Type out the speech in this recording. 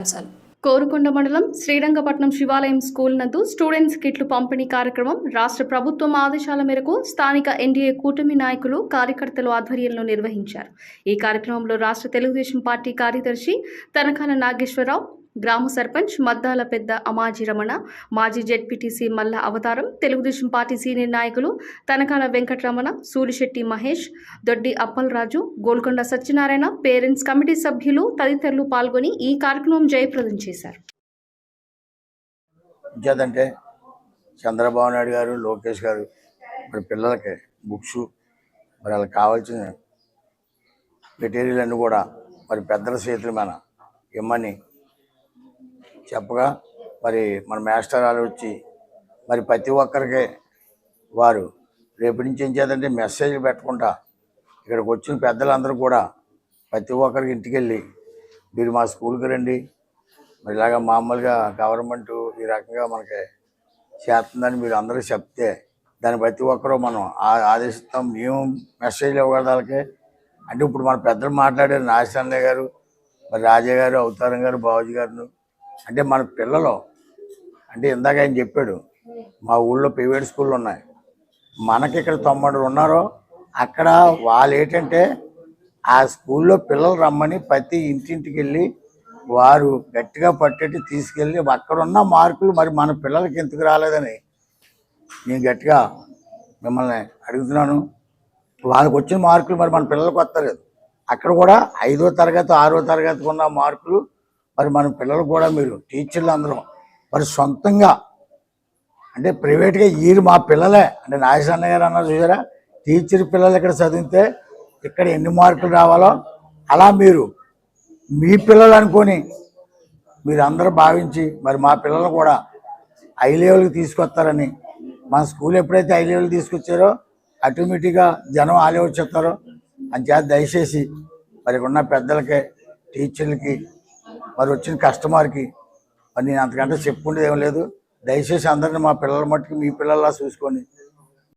అంశాలు కోరుకొండ మండలం శ్రీరంగపట్నం శివాలయం స్కూల్ నందు స్టూడెంట్స్ కిట్లు పంపిణీ కార్యక్రమం రాష్ట్ర ప్రభుత్వం ఆదేశాల మేరకు స్థానిక ఎన్డీఏ కూటమి నాయకులు కార్యకర్తలు ఆధ్వర్యంలో నిర్వహించారు. ఈ కార్యక్రమంలో రాష్ట్ర తెలుగుదేశం పార్టీ కార్యదర్శి తనకాల నాగేశ్వరరావు గ్రామ సర్పంచ్ మద్దాల పెద్ద అమాజీ రమణ మాజీ జెడ్పీటీసీ మల్ల అవతారం తెలుగుదేశం పార్టీ సీనియర్ నాయకులు తనకాల వెంకటరమణ సూరిశెట్టి మహేష్ దొడ్డి అప్పలరాజు గోల్కొండ సత్యనారాయణ పేరెంట్స్ కమిటీ సభ్యులు తదితరులు పాల్గొని ఈ కార్యక్రమం జయప్రదం చేశారు. ఇంకేదంటే చంద్రబాబు నాయుడు గారు లోకేష్ గారు మరి పిల్లలకి బుక్స్ మరి వాళ్ళకి కావాల్సిన మెటీరియల్ అన్నీ కూడా మరి పెద్దల చేతులు మన ఇమ్మని చెప్పగా మరి మన మాస్టర్ వాళ్ళు వచ్చి మరి ప్రతి ఒక్కరికి వారు రేపటి నుంచి ఏం చేద్దంటే మెసేజ్ పెట్టకుండా ఇక్కడికి వచ్చిన పెద్దలందరూ కూడా ప్రతి ఒక్కరికి ఇంటికి వెళ్ళి మీరు మా స్కూల్కి రండి. మరి ఇలాగా మామూలుగా గవర్నమెంట్ ఈ రకంగా మనకి చేస్తుందని మీరు అందరూ చెప్తే దాన్ని ప్రతి ఒక్కరూ మనం ఆ- ఆదేశిస్తాం. మేము మెసేజ్ ఇవ్వగలదు అంటే ఇప్పుడు మన పెద్దలు మాట్లాడారు నాగచంద్ర గారు మరి రాజయ్య గారు అవతారం గారు బాబుజీ గారు అంటే మన పిల్లలు అంటే ఇందాక ఆయన చెప్పాడు మా ఊళ్ళో ప్రైవేట్ స్కూళ్ళు ఉన్నాయి. మనకి ఇక్కడ తొమ్మిది ఉన్నారో అక్కడ వాళ్ళు ఏంటంటే ఆ స్కూల్లో పిల్లలు రమ్మని ప్రతి ఇంటింటికి వెళ్ళి వారు గట్టిగా పట్టేటి తీసుకెళ్ళి అక్కడున్న మార్కులు మరి మన పిల్లలకి ఎందుకు రాలేదని నేను గట్టిగా మిమ్మల్ని అడుగుతున్నాను. వాళ్ళకి వచ్చిన మార్కులు మరి మన పిల్లలకు వస్తలేదు. అక్కడ కూడా ఐదో తరగతి ఆరో తరగతికి ఉన్న మార్కులు మరి మన పిల్లలు కూడా మీరు టీచర్లు అందరూ మరి సొంతంగా అంటే ప్రైవేట్గా వీరు మా పిల్లలే అంటే నాగేశ్వర గారు అన్నారు చూసారా? టీచర్ పిల్లలు ఇక్కడ చదివితే ఇక్కడ ఎన్ని మార్కులు రావాలో అలా మీరు మీ పిల్లలు అనుకొని మీరు అందరూ భావించి మరి మా పిల్లలు కూడా ఐ లెవెల్కి తీసుకొస్తారని మా స్కూల్ ఎప్పుడైతే ఐ లెవెల్ తీసుకొచ్చారో ఆటోమేటిక్గా జనం ఆ లెవెల్ చెప్తారో అని చేత దయచేసి మరి ఉన్న పెద్దలకి టీచర్లకి మరి వచ్చిన కస్టమర్కి మరి నేను అంతకంటే చెప్పుకుంటే ఏం లేదు. దయచేసి అందరిని మా పిల్లల మట్టుకు మీ పిల్లల్లా చూసుకొని